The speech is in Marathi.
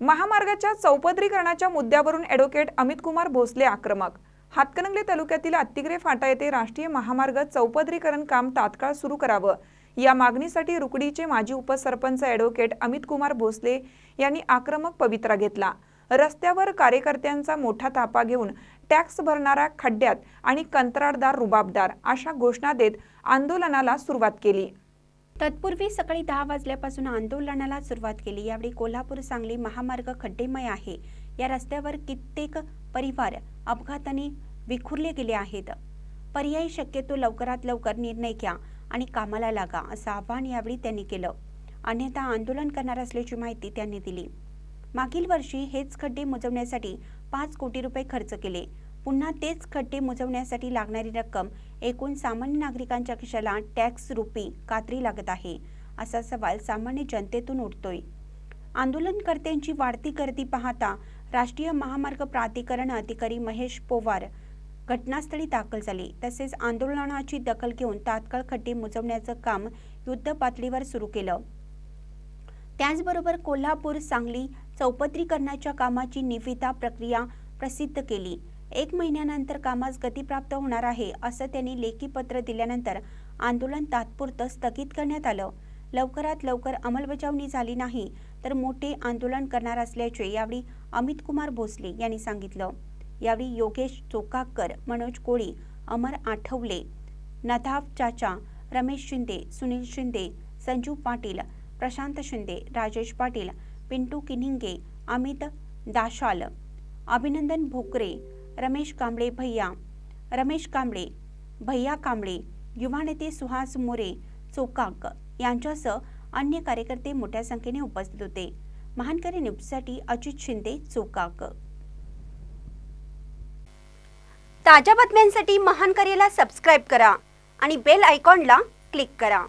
महामार्गाच्या चौपदरीकरणाच्या मुद्द्यावरून ॲडव्होकेट अमित कुमार भोसले आक्रमक. हातकणंगले तालुक्यातील अत्तिग्रे फाटा येथे राष्ट्रीय महामार्ग चौपदरीकरण काम तात्काळ सुरू करावं. या मागणीसाठी रुकडीचे माजी उपसरपंच ॲडव्होकेट अमित कुमार भोसले यांनी आक्रमक पवित्रा घेतला. रस्त्यावर कार्यकर्त्यांचा मोठा तापा घेऊन टॅक्स भरणाऱ्या खड्ड्यात आणि कंत्राटदार रुबाबदार अशा घोषणा देत आंदोलनाला सुरुवात केली. तत्पूर्वी सकाळी दहा वाजल्यापासून आंदोलनाला सुरुवात केली. यावेळी कोल्हापूर सांगली महामार्ग खड्डेमय आहे. या रस्त्यावर कित्येक परिवार अपघाताने विखुरले गेले आहेत. पर्यायी शक्यतो लवकरात लवकर निर्णय घ्या आणि कामाला लागा असं आवाहन यावेळी त्यांनी केलं. अन्यथा आंदोलन करणार असल्याची माहिती त्यांनी दिली. मागील वर्षी हेच खड्डे मुजवण्यासाठी पाच कोटी रुपये खर्च केले. पुन्हा तेच खड्डे मुजवण्यासाठी लागणारी रक्कम एकूण सामान्य नागरिकांच्या खिशाला टॅक्स रुपी कात्री लागत आहे असा सवाल सामान्य जनतेतून उठतोय. आंदोलनकर्त्यांची वाढती गर्दी पाहता राष्ट्रीय महामार्ग प्राधिकरण अधिकारी महेश पोवार घटनास्थळी दाखल झाले. तसेच आंदोलनाची दखल घेऊन तात्काळ खड्डे मुजवण्याचं काम युद्ध पातळीवर सुरू केलं. त्याचबरोबर कोल्हापूर सांगली चौपदरीकरणाच्या कामाची निविदा प्रक्रिया प्रसिद्ध केली. एक महिन्यानंतर कामास गती प्राप्त होणार आहे असं त्यांनी लेखी पत्र दिल्यानंतर आंदोलन तात्पुरतं स्थगित करण्यात आलं. लवकरात लवकर अंमलबजावणी झाली नाही तर मोठे आंदोलन करणार असल्याचे यावेळी अमित कुमार भोसले यांनी सांगितलं. यावेळी योगेश चोकाकर मनोज कोळी अमर आठवले नथाफ चाचा रमेश शिंदे सुनील शिंदे संजू पाटील प्रशांत शिंदे राजेश पाटील पिंटू किनिंगे अमित दाशाल अभिनंदन भोकरे रमेश कांबळे भैया. रमेश कांबळे भैया कांबळे युवा नेते सुहास मोरे चोकाक यांच्यासह अन्य कार्यकर्ते मोठ्या संख्येने उपस्थित होते. महानकरी न्यूजसाठी अजित शिंदे चोकाक. ताज्या बातम्यांसाठी महानकरीला सबस्क्राईब करा आणि बेल आयकॉनला क्लिक करा.